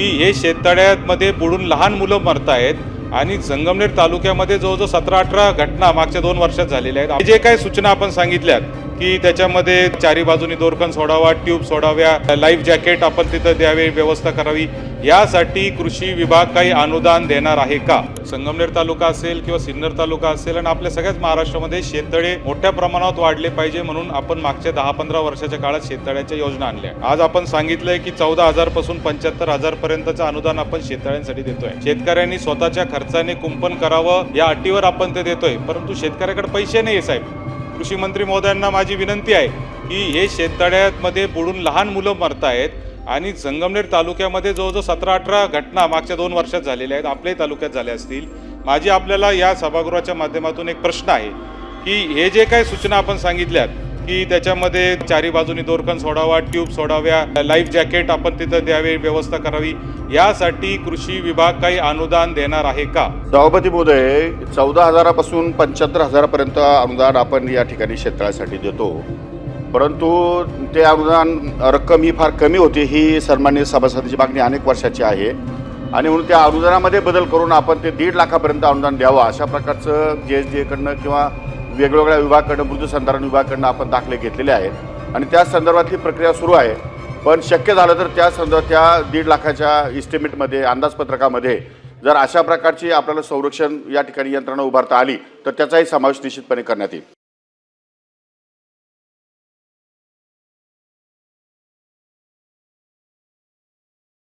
की हे शेततळ्यामध्ये बुडून लहान मुलं मरत आहेत आणि संगमनेर तालुक्यामध्ये जवळजवळ सतरा अठरा घटना मागच्या दोन वर्षात झालेल्या आहेत. जे काही सूचना आपण सांगितल्यात की त्याच्यामध्ये चारी बाजूनी दोरखण सोडावा ट्यूब सोडाव्या लाईफ जॅकेट आपण तिथं द्यावे व्यवस्था करावी. यासाठी कृषी विभाग काही अनुदान देणार आहे का? संगमनेर तालुका असेल किंवा सिन्नर तालुका असेल आणि आपल्या सगळ्याच महाराष्ट्रामध्ये शेततळे मोठ्या प्रमाणात वाढले पाहिजे म्हणून आपण मागच्या दहा पंधरा वर्षाच्या काळात शेततळ्याच्या योजना आणल्या. आज आपण सांगितलंय की चौदा हजारपासून पंच्याहत्तर हजार पर्यंतचं अनुदान आपण शेततळ्यांसाठी देतोय. शेतकऱ्यांनी स्वतःच्या खर्चाने कुंपण करावं या अटीवर आपण ते देतोय परंतु शेतकऱ्याकडे पैसे नाही साहेब. कृषी मंत्री महोदयांना माझी विनंती आहे की हे शेततळ्यामध्ये बुडून लहान मुलं मरत आहेत आणि संगमनेर तालुक्यामध्ये जवळजवळ सतरा अठरा घटना मागच्या दोन वर्षात झालेल्या आहेत. आपल्याही तालुक्यात झाल्या असतील. माझी आपल्याला या सभागृहाच्या माध्यमातून एक प्रश्न आहे की हे जे काही सूचना आपण सांगितल्यात की त्याच्यामध्ये चारी बाजूनी दोरकन सोडावा ट्यूब सोडाव्या लाईफ जॅकेट आपण तिथं द्यावे व्यवस्था करावी. यासाठी कृषी विभाग काही अनुदान देणार आहे का? सभापती महोदय चौदा हजारापासून पंच्याहत्तर हजारापर्यंत अनुदान आपण या ठिकाणी शेततळ्यासाठी देतो. परंतु ते अनुदान रक्कम ही फार कमी होती ही सन्मान्य सभासदांची मागणी अनेक वर्षाची आहे. आणि म्हणून त्या अनुदानामध्ये बदल करून आपण ते दीड लाखापर्यंत अनुदान द्यावं अशा प्रकारचं जे एस कडनं किंवा वेगवेगळ्या विभागाकडनं मृदूसंधारण विभागाकडनं आपण दाखले घेतलेले आहेत. आणि त्या संदर्भातली प्रक्रिया सुरू आहे. पण शक्य झालं तर त्या संदर्भात त्या दीड लाखाच्या इस्टिमेटमध्ये अंदाजपत्रकामध्ये जर अशा प्रकारची आपल्याला संरक्षण या ठिकाणी यंत्रणा उभारता आली तर त्याचाही समावेश निश्चितपणे करण्यात येईल.